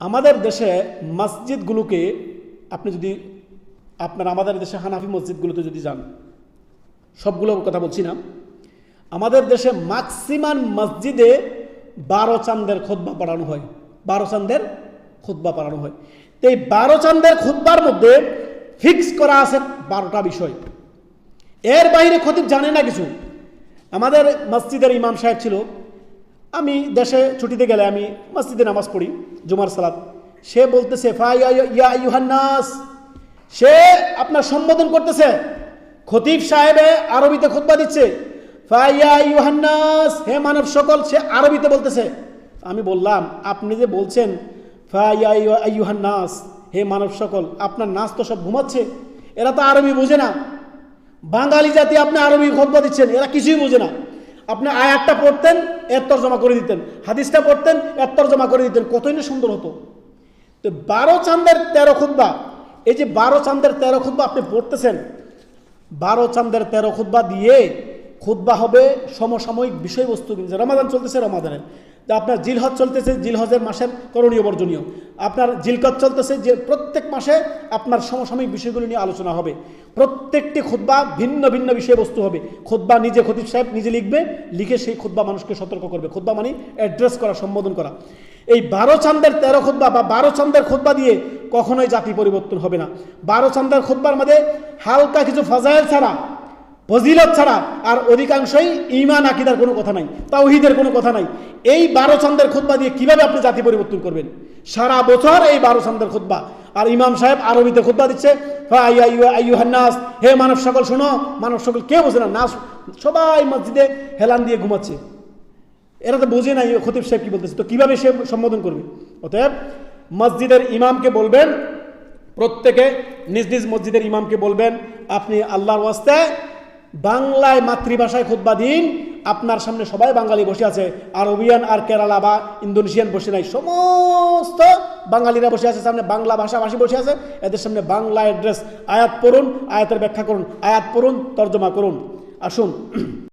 আমাদের দেশে মসজিদগুলোকে আপনি যদি আপনার আমাদের দেশে হানাফি মসজিদগুলোতে যদি যান সবগুলোর কথা বলছি না। আমাদের দেশে ম্যাক্সিমাম মসজিদে বারো চান্দের খোদবা পড়ানো হয়। বারো চান্দের খুতবা পড়ানো হয়। তো এই বারো চান্দের খুতবার মধ্যে ফিক্স করা আছে বারোটা বিষয়। এর বাইরে খতিব জানে না কিছু। আমাদের মসজিদের ইমাম সাহেব ছিল আমি দেশে ছুটিতে গেলে আমি মসজিদে নামাজ পড়ি, জুমার সালাত। সে বলতেছে "ফা ইয়া সে আপনার সম্বোধন করতেছে, খতিব সাহেবে আরবিতে খুতবা দিচ্ছে "ফা ইয়া আইয়ুহান্নাস। হে মানব সকল, সে আরবিতে বলতেছে। আমি বললাম, আপনি যে বলছেন "ফা ইয়া আইয়ুহান্নাস। হে মানব সকল, আপনার নাচ তো সব ঘুমাচ্ছে, এরা তো আরবি বোঝে না। বাঙালি জাতি আপনি আরবি খতবা দিচ্ছেন, এরা কিছুই বোঝে না। আপনি আয়াতটা পড়তেন এর তর্জমা করে দিতেন। হাদিসটা পড়তেন এর তর্জমা করে দিতেন। কতই না সুন্দর হতো। তো বারো চান্দের তেরো খুদ্া এই যে বারো চান্দের তেরো খুদ্া আপনি পড়তেছেন, বারো চান্দের তেরো খুদ্া দিয়ে খুদ্া হবে সমসাময়িক বিষয়বস্তু কিন্তু রমাদান চলতেছে রমাদানের। যে আপনার জিলহজ চলতেছে, জিলহজের মাসের করণীয় বর্জনীয়। আপনার জিলকত চলতেছে, যে প্রত্যেক মাসে আপনার সমসাময়িক বিষয়গুলো নিয়ে আলোচনা হবে। প্রত্যেকটি খুদ্া ভিন্ন ভিন্ন বিষয়বস্তু হবে। খুদ্া নিজে খতিব সাহেব নিজে লিখবে, লিখে সেই খুদ্া মানুষকে সতর্ক করবে। খুদ্া মানে অ্যাড্রেস করা, সম্বোধন করা। এই বারো চান্দের তেরো খুদ্া বা বারো চান্দের খুদ্া দিয়ে কখনোই জাতি পরিবর্তন হবে না। বারো চান্দের খুদ্বার মধ্যে হালকা কিছু ফাজাইল ছাড়া ফজিলত ছাড়া আর অধিকাংশই ইমান আকিদার কোনো কথা নাই, তাওহিদের কোনো কথা নাই। এই বারো চন্দের খুদ্া দিয়ে কীভাবে আপনি জাতি পরিবর্তন করবেন? সারা বছর এই বারো চন্দের খুদ্া আর ইমাম সাহেব আরবিতে খুদ্া দিচ্ছে, হে মানব সকল, শোনো, মানব সকল কেউ বোঝে না? নাচ সবাই মসজিদে হেলান দিয়ে ঘুমাচ্ছে। এরা তো বোঝে না এই খতিব সাহেব কি বলতেছে? তো কীভাবে সে সম্বোধন করবে? অতএব মসজিদের ইমামকে বলবেন, প্রত্যেকে নিজ নিজ মসজিদের ইমামকে বলবেন, আপনি আল্লাহর ওয়াস্তে বাংলায় মাতৃভাষায় খুদ্া দিন, আপনার সামনে সবাই বাঙালি বসে আছে। আরবিয়ান আর কেরালা বা ইন্দোনেশিয়ান বসে নাই, সমস্ত বাঙালিরা বসে আছে। সামনে বাংলা ভাষাভাষী বসে আছে। এদের সামনে বাংলা অ্যাড্রেস, আয়াত পড়ুন, আয়াতের ব্যাখ্যা করুন, আয়াত পড়ুন, তর্জমা করুন। আসুন।